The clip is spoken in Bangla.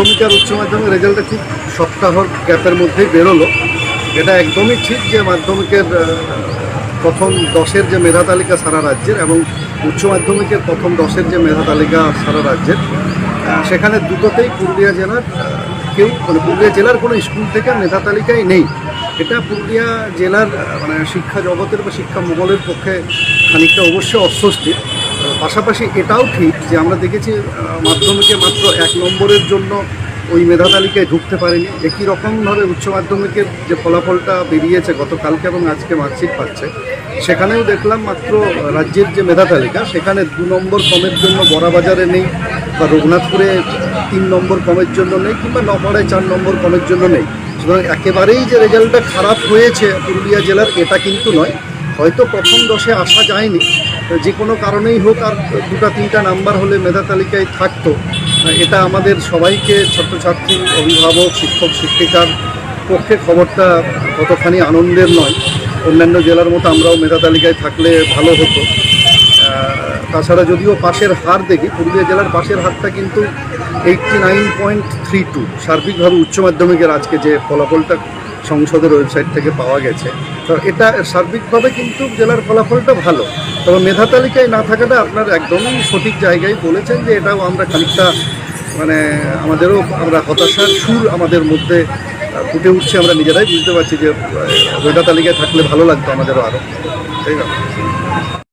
মাধ্যমিক আর উচ্চ মাধ্যমিক রেজাল্টটা ঠিক সপ্তাহর গ্যাপের মধ্যেই বেরোলো। এটা একদমই ঠিক যে মাধ্যমিকের প্রথম দশের যে মেধা তালিকা সারা রাজ্যের এবং উচ্চ মাধ্যমিকের প্রথম দশের যে মেধা তালিকা সারা রাজ্যের সেখানে দুটোতেই পুরুলিয়া জেলার কেউ মানে পুরুলিয়া জেলার কোনো স্কুল থেকে মেধা তালিকায় নেই। এটা পুরুলিয়া জেলার মানে শিক্ষা জগতের বা শিক্ষা মহলের পক্ষে খানিকটা অবশ্যই অস্বস্তি আহ, পাশাপাশি এটাও ঠিক যে আমরা দেখেছি মাধ্যমিকে মাত্র এক নম্বরের জন্য ওই মেধা তালিকায় ঢুকতে পারেনি। একই রকমভাবে উচ্চ মাধ্যমিকের যে ফলাফলটা বেরিয়েছে গতকালকে এবং আজকে মার্কশিট পাচ্ছে, সেখানেও দেখলাম মাত্র রাজ্যের যে মেধা তালিকা, সেখানে দু নম্বর কমের জন্য বড়াবাজারে নেই বা রঘুনাথপুরে তিন নম্বর কমের জন্য নেই কিংবা নপাড়ায় চার নম্বর কমের জন্য নেই। সুতরাং একেবারেই যে রেজাল্টটা খারাপ হয়েছে পুরুলিয়া জেলার, এটা কিন্তু নয়। হয়তো প্রথম দশে আসা যায়নি যে কোনো কারণেই হোক আর দুটা তিনটা নাম্বার হলে মেধা তালিকায় থাকতো। এটা আমাদের সবাইকে, ছাত্রছাত্রী, অভিভাবক, শিক্ষক, শিক্ষিকার পক্ষে খবরটা কতখানি আনন্দের নয়। অন্যান্য জেলার মতো আমরাও মেধা তালিকায় থাকলে ভালো হতো। তাছাড়া যদিও পাশের হার দেখি, পুরুলিয়া জেলার পাশের হারটা কিন্তু eighty nine point three two সার্বিকভাবে উচ্চ মাধ্যমিকের আজকে যে ফলাফলটা সংসদের ওয়েবসাইট থেকে পাওয়া গেছে। এটা সার্বিকভাবে কিন্তু জেলার ফলাফলটা ভালো। তবে মেধা তালিকায় না থাকাটা আপনার একদমই সঠিক জায়গায় বলেছেন যে এটাও আমরা খানিকটা মানে আমাদেরও আমরা হতাশার সুর আমাদের মধ্যে ফুটে উঠছে আমরা নিজেরাই বুঝতে পারছি যে মেধা তালিকায় থাকলে ভালো লাগতো আমাদেরও আরও ঠিক আছে